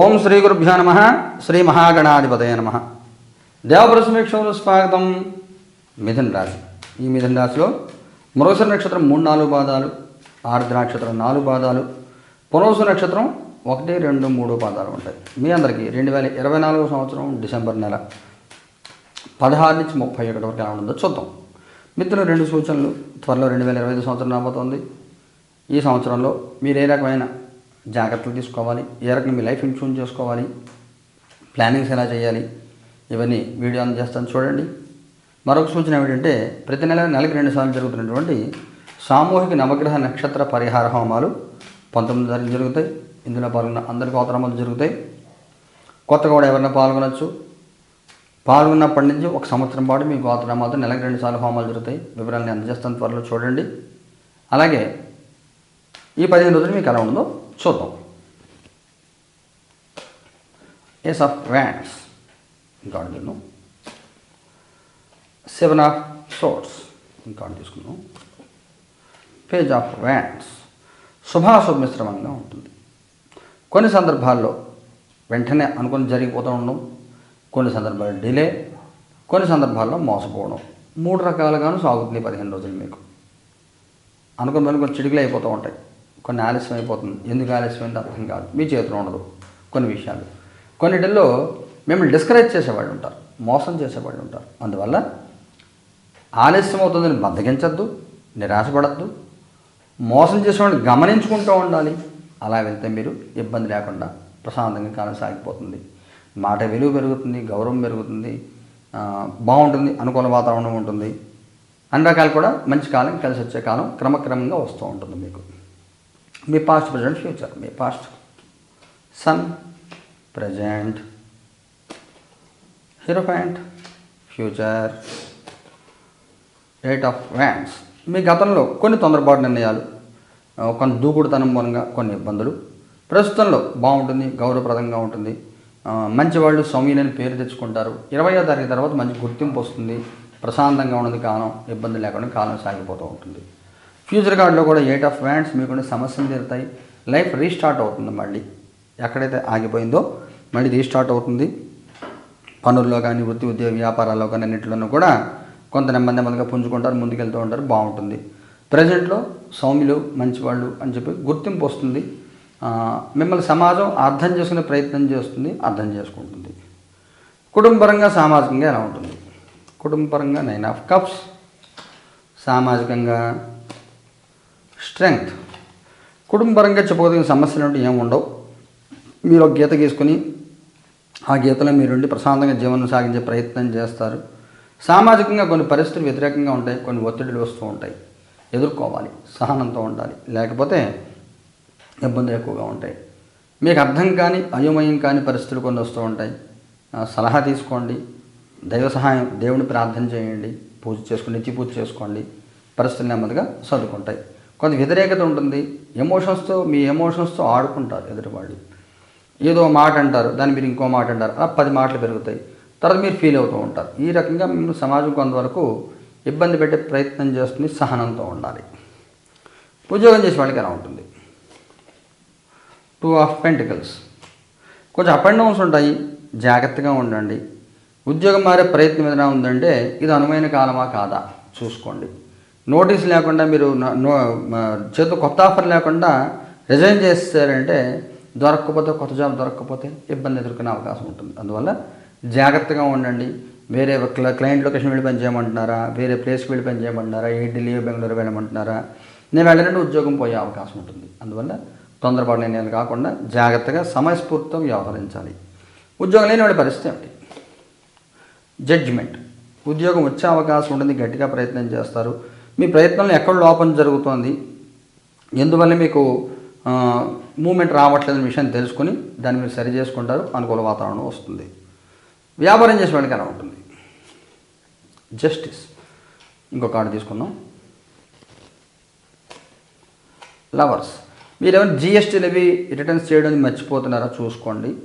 ఓం శ్రీ గురుభ్యో నమ శ్రీ మహాగణాధిపతయ నమ. దేవపుర సమీక్షలో స్వాగతం మిథున రాశి. ఈ మిథున రాశిలో మరోసర నక్షత్రం మూడు నాలుగు పాదాలు ఆరుద్ర నక్షత్రం నాలుగు పాదాలు పునవసు నక్షత్రం ఒకటి రెండు మూడు పాదాలు ఉంటాయి. మీ అందరికీ రెండు వేల ఇరవై నాలుగో సంవత్సరం డిసెంబర్ నెల పదహారు నుంచి ముప్పై ఒకటి వరకు ఎలా ఉందో చూద్దాం. మిత్రులు రెండు సూచనలు. త్వరలో రెండు వేల ఇరవై ఐదు సంవత్సరం రాబోతోంది. ఈ సంవత్సరంలో మీరు ఏ రకమైన జాగ్రత్తలు తీసుకోవాలి ఏ రకంగా మీ లైఫ్ ఇన్సూరెన్స్ చేసుకోవాలి ప్లానింగ్స్ ఎలా చేయాలి ఇవన్నీ వీడియో అందజేస్తాను చూడండి. మరొక సూచన ఏమిటంటే ప్రతి నెల నెలకి రెండు సార్లు జరుగుతున్నటువంటి సామూహిక నవగ్రహ నక్షత్ర పరిహార హోమాలు పంతొమ్మిది తారీఖు జరుగుతాయి. ఇందులో పాల్గొన్న అందరి గోత్రమాలు జరుగుతాయి. కొత్తగా కూడా ఎవరైనా పాల్గొనవచ్చు పాల్గొన్నప్పటి నుంచి ఒక సంవత్సరం పాటు మీ గోత్రమాలతో నెలకు రెండు సార్లు హోమాలు జరుగుతాయి. వివరాలను అందజేస్తాను త్వరలో చూడండి. అలాగే ఈ పదిహేను రోజులు మీకు ఎలా ఉందో చూద్దాం ఎస్ ఆఫ్ వ్యాండ్స్ ఇంకా తీసుకున్నాం సెవెన్ ఆఫ్ సోట్స్ ఇంకా తీసుకున్నాం పేజ్ ఆఫ్ వ్యాండ్స్ శుభాశుభ మిశ్రమంగా ఉంటుంది. కొన్ని సందర్భాల్లో వెంటనే అనుకుని జరిగిపోతూ ఉండడం కొన్ని సందర్భాల్లో డిలే కొన్ని సందర్భాల్లో మోసపోవడం. మూడు రకాలుగాను సాగుతుంది పదిహేను రోజులు మీకు. అనుకుని పని కొన్ని చిటికలు అయిపోతూ ఉంటాయి. కొన్ని ఆలస్యం అయిపోతుంది. ఎందుకు ఆలస్యం అంటే అర్థం కాదు. మీ చేతిలో ఉండదు. కొన్ని విషయాలు. కొన్నిటిల్లో మిమ్మల్ని డిస్కరేజ్ చేసేవాళ్ళు ఉంటారు. మోసం చేసేవాళ్ళు ఉంటారు. అందువల్ల ఆలస్యం అవుతుందని బద్దగించద్దు నిరాశపడద్దు. మోసం చేసేవాడిని గమనించుకుంటూ ఉండాలి. అలా వెళ్తే మీరు ఇబ్బంది లేకుండా ప్రశాంతంగా కాలం సాగిపోతుంది. మాట విలువ పెరుగుతుంది గౌరవం పెరుగుతుంది బాగుంటుంది అనుకూల వాతావరణం ఉంటుంది. అన్ని రకాలు కూడా మంచి కాలం కలిసి వచ్చే కాలం క్రమక్రమంగా వస్తూ ఉంటుంది మీకు. మీ past present future me past sun present hierophant future eight of wands మీ గతంలో కొన్ని తొందరపాటు నిర్ణయాలు కొన్ని దూకుడుతనం మూలంగా కొన్ని ఇబ్బందులు. ప్రస్తుతంలో బాగుంటుంది గౌరవప్రదంగా ఉంటుంది. మంచి వాళ్ళు సౌమ్యులని పేరు తెచ్చుకుంటారు. ఇరవయో తారీఖు తర్వాత మంచి గుర్తింపు వస్తుంది. ప్రశాంతంగా ఉన్నది కాలం ఇబ్బంది లేకుండా కాలం సాగిపోతూ ఉంటుంది. ఫ్యూచర్ కార్డులో కూడా ఎయిట్ ఆఫ్ వ్యాండ్స్ మీకుండే సమస్యలు తీరుతాయి. లైఫ్ రీస్టార్ట్ అవుతుంది మళ్ళీ. ఎక్కడైతే ఆగిపోయిందో మళ్ళీ రీస్టార్ట్ అవుతుంది. పనుల్లో కానీ వృత్తి ఉద్యోగ వ్యాపారాల్లో కానీ అన్నింటిలోనూ కూడా కొంత నెమ్మది నెమ్మదిగా పుంజుకుంటారు ముందుకెళ్తూ ఉంటారు బాగుంటుంది. ప్రజెంట్లో సౌమ్యులు మంచివాళ్ళు అని చెప్పి గుర్తింపు వస్తుంది. మిమ్మల్ని సమాజం అర్థం చేసుకునే ప్రయత్నం చేస్తుంది అర్థం చేసుకుంటుంది. కుటుంబపరంగా సామాజికంగా ఎలా ఉంటుంది? కుటుంబపరంగా నైన్ ఆఫ్ కప్స్. సామాజికంగా స్ట్రెంగ్త్. కుటుంబపరంగా చెప్పుకోదగిన సమస్యలు అంటే ఏమి ఉండవు మీరు ఒక గీత గీసుకొని ఆ గీతలో మీరుండి ప్రశాంతంగా జీవనం సాగించే ప్రయత్నం చేస్తారు. సామాజికంగా కొన్ని పరిస్థితులు వ్యతిరేకంగా ఉంటాయి కొన్ని ఒత్తిడులు వస్తూ ఉంటాయి. ఎదుర్కోవాలి సహనంతో ఉండాలి. లేకపోతే ఇబ్బందులు ఎక్కువగా ఉంటాయి. మీకు అర్థం కాని అయోమయం కాని పరిస్థితులు కొన్ని వస్తూ ఉంటాయి. సలహా తీసుకోండి దైవ సహాయం దేవుని ప్రార్థన చేయండి పూజ చేసుకోండి నిత్య పూజ చేసుకోండి. పరిస్థితులు నెమ్మదిగా చదువుకుంటాయి కొంత వ్యతిరేకత ఉంటుంది. ఎమోషన్స్తో మీ ఎమోషన్స్తో ఆడుకుంటారు ఎదుటివాళ్ళు. ఏదో మాట అంటారు దాన్ని మీరు ఇంకో మాట అంటారు ఆ పది మాటలు పెరుగుతాయి. తర్వాత మీరు ఫీల్ అవుతూ ఉంటారు. ఈ రకంగా మిమ్మల్ని సమాజం కొంతవరకు ఇబ్బంది పెట్టే ప్రయత్నం చేస్తుంది సహనంతో ఉండాలి. ఉద్యోగం చేసే వాళ్ళకి ఎలా ఉంటుంది? టూ ఆఫ్ పెంటికల్స్ కొంచెం అప్ అండ్ డౌన్స్ ఉంటాయి. జాగ్రత్తగా ఉండండి. ఉద్యోగం మారే ప్రయత్నం ఏదైనా ఉందంటే ఇది అనువైన కాలమా కాదా? చూసుకోండి. నోటీస్ లేకుండా మీరు నా- చేతిలో కొత్త ఆఫర్ లేకుండా రిజైన్ చేస్తారంటే దొరకకపోతే కొత్త జాబ్ దొరకకపోతే ఇబ్బంది ఎదుర్కొనే అవకాశం ఉంటుంది. అందువల్ల జాగ్రత్తగా ఉండండి. వేరే క్లయింట్ లొకేషన్ వెళ్ళి పని చేయమంటున్నారా? వేరే ప్లేస్కి వెళ్ళి పని చేయమంటున్నారా? ఏ ఢిల్లీ బెంగళూరు వెళ్ళమంటున్నారా? నేను వెళ్ళినట్టు ఉద్యోగం పోయే అవకాశం ఉంటుంది. అందువల్ల తొందరపాటు నిర్ణయాలు కాకుండా జాగ్రత్తగా సమయస్ఫూర్తితో వ్యవహరించాలి. ఉద్యోగం లేని వాడి పరిస్థితి ఏమిటి? జడ్జిమెంట్. ఉద్యోగం వచ్చే అవకాశం ఉంటుంది. గట్టిగా ప్రయత్నం చేస్తారు. మీ ప్రయత్నంలో ఎక్కడ లోపం జరుగుతోంది? ఎందువల్ల మీకు మూమెంట్ రావట్లేదని విషయాన్ని తెలుసుకొని దాన్ని మీరు సరి చేసుకుంటారు అనుకూల వాతావరణం వస్తుంది. వ్యాపారం చేసే వాళ్ళకి ఎలా ఉంటుంది? జస్టిస్. ఇంకో కార్డు తీసుకుందాం. లవర్స్. మీరు ఏమైనా జిఎస్టీలు అవి రిటర్న్స్ చేయడం మర్చిపోతున్నారా చూసుకోండి.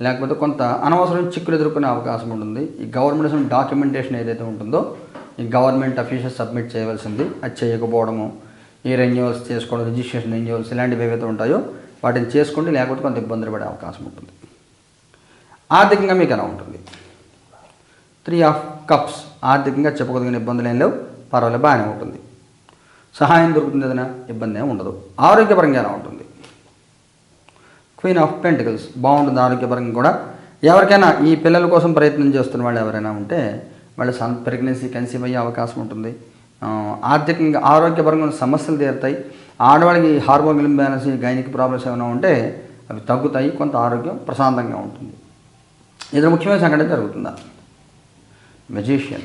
లేకపోతే కొంత అనవసరం చిక్కులు ఎదుర్కొనే అవకాశం ఉంటుంది. ఈ గవర్నమెంట్ డాక్యుమెంటేషన్ ఏదైతే ఉంటుందో ఈ గవర్నమెంట్ అఫీషియల్స్ సబ్మిట్ చేయవలసింది. అది చేయకపోవడము ఈ రెన్యూవల్స్ చేసుకోవడం రిజిస్ట్రేషన్ రెన్యూవల్స్ ఇలాంటివి ఏవైతే ఉంటాయో వాటిని చేసుకోండి లేకపోతే కొంత ఇబ్బందులు పడే అవకాశం ఉంటుంది. ఆర్థికంగా మీకు ఎలా ఉంటుంది? త్రీ ఆఫ్ కప్స్ ఆర్థికంగా చెప్పుకోదగిన ఇబ్బందులు ఏం లేవు. పర్వాలేదు బాగానే ఉంటుంది. సహాయం దొరుకుతుంది ఏదైనా? ఇబ్బంది ఏమి ఉండదు. ఆరోగ్యపరంగా ఎలా ఉంటుంది? క్వీన్ ఆఫ్ పెంటికల్స్ బాగుంటుంది ఆరోగ్యపరంగా కూడా. ఎవరికైనా ఈ పిల్లల కోసం ప్రయత్నం చేస్తున్న వాళ్ళు ఎవరైనా ఉంటే వాళ్ళ సన్ ప్రెగ్నెన్సీ కన్సీవ్ అయ్యే అవకాశం ఉంటుంది. ఆర్థికంగా ఆరోగ్యపరంగా సమస్యలు తీరుతాయి. ఆడవాళ్ళకి హార్మోన్ ఇంబ్యాలెన్స్ గైనిక్ ప్రాబ్లమ్స్ ఏమైనా ఉంటే అవి తగ్గుతాయి. కొంత ఆరోగ్యం ప్రశాంతంగా ఉంటుంది. ఇది ముఖ్యమైన సంఘటన జరుగుతుందా? మెజీషియన్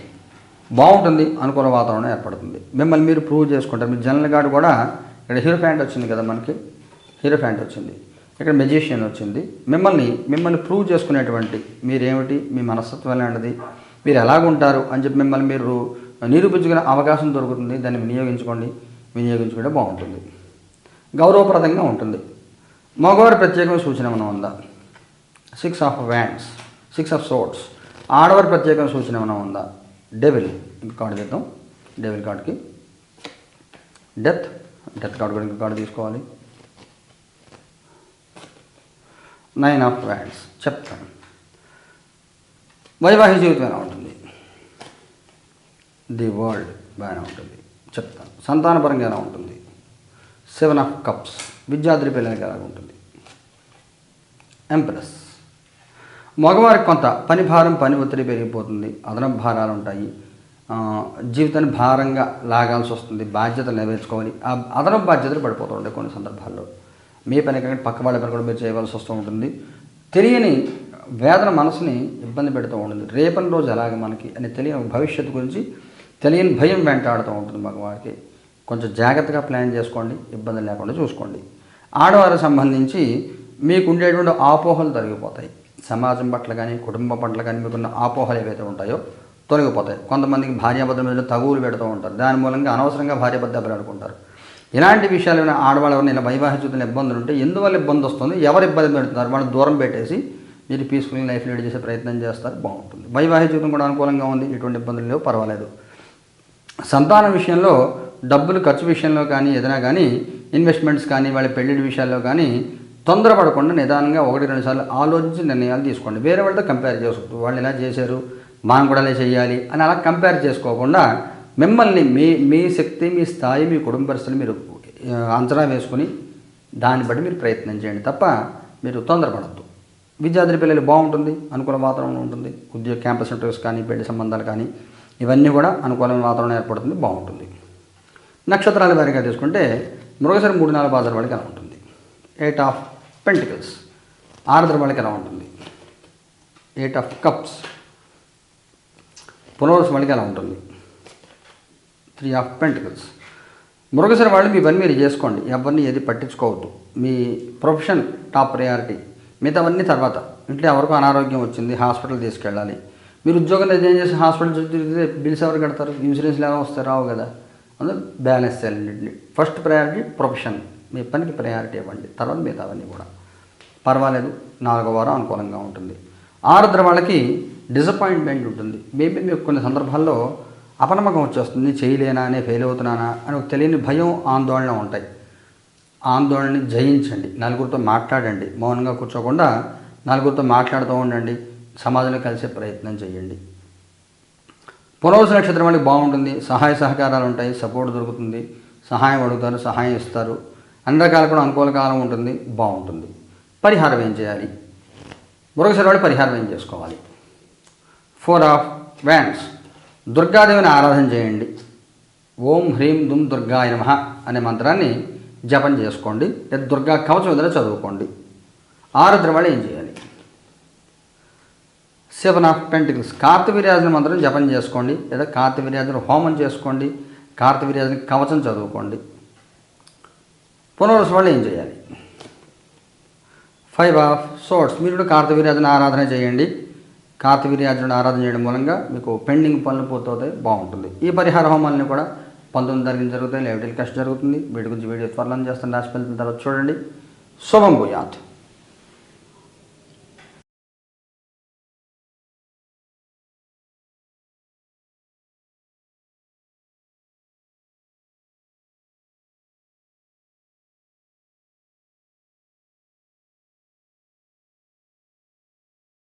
బాగుంటుంది. అనుకూల వాతావరణం ఏర్పడుతుంది. మిమ్మల్ని మీరు ప్రూవ్ చేసుకుంటారు. మీ జనరల్ గార్డ్ కూడా ఇక్కడ హీరో ప్యాంట్ వచ్చింది కదా మనకి. హీరో ప్యాంట్ వచ్చింది. ఇక్కడ మెజీషియన్ వచ్చింది. మిమ్మల్ని మిమ్మల్ని ప్రూవ్ చేసుకునేటువంటి మీరేమిటి? మీ మనస్తత్వం ఎలాంటిది? మీరు ఎలాగుంటారు అని చెప్పి మిమ్మల్ని మీరు నిరూపించుకునే అవకాశం దొరుకుతుంది దాన్ని వినియోగించుకోండి. వినియోగించుకుంటే బాగుంటుంది. గౌరవప్రదంగా ఉంటుంది. మగవారి ప్రత్యేకమైన సూచన ఏమైనా ఉందా? Six of wands six of swords ఆడవారి ప్రత్యేకమైన సూచన ఏమైనా ఉందా? డెవిల్ కార్డు చేద్దాం డెవిల్ కార్డ్కి డెత్ డెత్ కార్డు కూడా ఇంకా కార్డు తీసుకోవాలి. నైన్ ఆఫ్ వ్యాండ్స్ చెప్తాను. వైవాహిక జీవితం ఎలా ఉంటుంది. ది వరల్డ్ బాగానే ఉంటుంది. చెప్తాను. సంతానపరంగా ఎలా ఉంటుంది. సెవెన్ ఆఫ్ కప్స్ విద్యార్థి పిల్లలకి ఎలా ఉంటుంది. ఎంప్రెస్ మగవారికి కొంత పని భారం పని ఒత్తిడి పెరిగిపోతుంది. అదనపు భారాలు ఉంటాయి. జీవితాన్ని భారంగా లాగాల్సి వస్తుంది. బాధ్యతలు నెరవేర్చుకోవాలి. ఆ అదనపు బాధ్యతలు పడిపోతూ ఉంటాయి కొన్ని సందర్భాల్లో. మీ పని కాకుండా పక్క వాళ్ళ పని కూడా మీరు చేయవలసి వస్తూ ఉంటుంది. తెలియని వేదన మనసుని ఇబ్బంది పెడుతూ ఉంటుంది. రేపటి రోజు అలాగే మనకి అని తెలియని భవిష్యత్తు గురించి తెలియని భయం వెంటాడుతూ ఉంటుంది మగవారికి కొంచెం జాగ్రత్తగా ప్లాన్ చేసుకోండి ఇబ్బంది లేకుండా చూసుకోండి. ఆడవారికి సంబంధించి మీకు ఉండేటువంటి ఆపోహలు తొలగిపోతాయి. సమాజం పట్ల కానీ కుటుంబం పట్ల కానీ మీకున్న ఆపోహలు ఏవైతే ఉంటాయో తొలగిపోతాయి. కొంతమందికి భార్యాభర్తల మీద తగువులు పెడుతూ ఉంటారు. దాని మూలంగా అనవసరంగా భార్యాభర్త దెబ్బలు ఆడుకుంటారు ఇలాంటి విషయాలు ఆడవాళ్ళ ఆడవాళ్ళు ఎవరైనా ఇలా వైవాహిక ఇబ్బందులు ఉంటే ఎందువల్ల ఇబ్బంది వస్తుంది? ఎవరు ఇబ్బంది పెడుతున్నారు? వాళ్ళని దూరం పెట్టేసి మీరు పీస్ఫుల్ లైఫ్ లీడ్ చేసే ప్రయత్నం చేస్తారు బాగుంటుంది. వైవాహిక జీవితం కూడా అనుకూలంగా ఉంది ఎటువంటి ఇబ్బందులు లేవు పర్వాలేదు. సంతానం విషయంలో డబ్బులు ఖర్చు విషయంలో కానీ ఏదైనా కానీ ఇన్వెస్ట్మెంట్స్ కానీ వాళ్ళ పెళ్ళిడి విషయాల్లో కానీ తొందరపడకుండా నిదానంగా ఒకటి రెండు సార్లు ఆలోచించి నిర్ణయాలు తీసుకోండి. వేరే వాళ్ళతో కంపేర్ చేసుకోవద్దు. వాళ్ళు ఇలా చేశారు మనం కూడా అలా చేయాలి అని అలా కంపేర్ చేసుకోకుండా మిమ్మల్ని మీ మీ శక్తి మీ స్థాయి మీ కుటుంబ పరిస్థితులు మీరు అంచనా వేసుకుని దాన్ని బట్టి మీరు ప్రయత్నం చేయండి తప్ప మీరు తొందరపడద్దు. విద్యార్థి పిల్లలు బాగుంటుంది అనుకూల వాతావరణం ఉంటుంది. ఉద్యోగ క్యాంపస్ ఇంటర్వ్యూస్ కానీ పెళ్ళి సంబంధాలు కానీ ఇవన్నీ కూడా అనుకూలమైన వాతావరణం ఏర్పడుతుంది బాగుంటుంది. నక్షత్రాల వారిగా తీసుకుంటే మృగశిర మూడు నాలుగు బాధల వాళ్ళకి ఎలా ఉంటుంది? ఎయిట్ ఆఫ్ పెంటికల్స్ ఆరుద్ర వాళ్ళకి ఎలా ఉంటుంది? ఎయిట్ ఆఫ్ కప్స్ పునర్వసం వాళ్ళకి ఎలా ఉంటుంది? త్రీ ఆఫ్ పెంటికల్స్ మృగశిర వాళ్ళు మీ పని మీరు చేసుకోండి. ఎవరిని ఏది పట్టించుకోవద్దు. మీ ప్రొఫెషన్ టాప్ ప్రయారిటీ మిగతావన్నీ తర్వాత. ఇంట్లో ఎవరికో అనారోగ్యం వచ్చింది హాస్పిటల్ తీసుకెళ్ళాలి. మీరు ఉద్యోగం ఏం చేసి హాస్పిటల్ చుట్టూ తిరిగితే బిల్స్ ఎవరు కడతారు? ఇన్సూరెన్స్లు ఎలా వస్తే రావు కదా. అందులో బ్యాలెన్స్ చేయాలండి ఫస్ట్ ప్రయారిటీ ప్రొఫెషన్ మీ పనికి ప్రయారిటీ ఇవ్వండి. తర్వాత మిగతావన్నీ కూడా. పర్వాలేదు నాలుగో వారం అనుకూలంగా ఉంటుంది. ఆరుద్ర వాళ్ళకి డిసప్పాయింట్మెంట్ ఉంటుంది. మేబీ మీకు కొన్ని సందర్భాల్లో అపనమ్మకం వచ్చేస్తుంది. చేయలేనా అనే ఫెయిల్ అవుతున్నానా అని ఒక తెలియని భయం ఆందోళన ఉంటాయి. ఆందోళనని జయించండి. నలుగురితో మాట్లాడండి. మౌనంగా కూర్చోకుండా నలుగురితో మాట్లాడుతూ ఉండండి. సమాజంలో కలిసే ప్రయత్నం చేయండి. పునర్వస నక్షత్రం వాళ్ళకి బాగుంటుంది. సహాయ సహకారాలు ఉంటాయి. సపోర్ట్ దొరుకుతుంది. సహాయం అడుగుతారు. సహాయం ఇస్తారు. అన్ని రకాల కూడా అనుకూల కాలం ఉంటుంది. బాగుంటుంది. పరిహారం ఏం చేయాలి? మరొకసారి వాళ్ళు పరిహారం ఏం చేసుకోవాలి? ఫోర్ ఆఫ్ వ్యాండ్స్ దుర్గాదేవిని ఆరాధన చేయండి. ఓం హ్రీం దుమ్ దుర్గాయ నమ అనే మంత్రాన్ని జపం చేసుకోండి లేదా దుర్గా కవచం ఏదైనా చదువుకోండి. ఆరుద్ర వాళ్ళు ఏం చేయాలి? Seven of pentacles. కార్తవీర్యాజన మంత్రం జపం చేసుకోండి లేదా కార్తవీర్యాజన హోమం చేసుకోండి కార్తవీర్యాజన కవచం చదువుకోండి. పునరుసు వాళ్ళు ఏం చేయాలి? ఫైవ్ ఆఫ్ సోర్ట్స్ మీరు కూడా కార్తవీర్యాజన ఆరాధన చేయండి. కార్తవీర్యాజన ఆరాధన చేయడం మూలంగా మీకు పెండింగ్ పనులు పూర్తవుతాయి బాగుంటుంది. ఈ పరిహార హోమాలని కూడా పంతొమ్మిది తారీఖు జరుగుతుంది లేవటెల్ కష్ట జరుగుతుంది. వీటి గురించి వీడియో త్వరలో చేస్తాను. రాసి తర్వాత చూడండి. శుభం భూయాత్.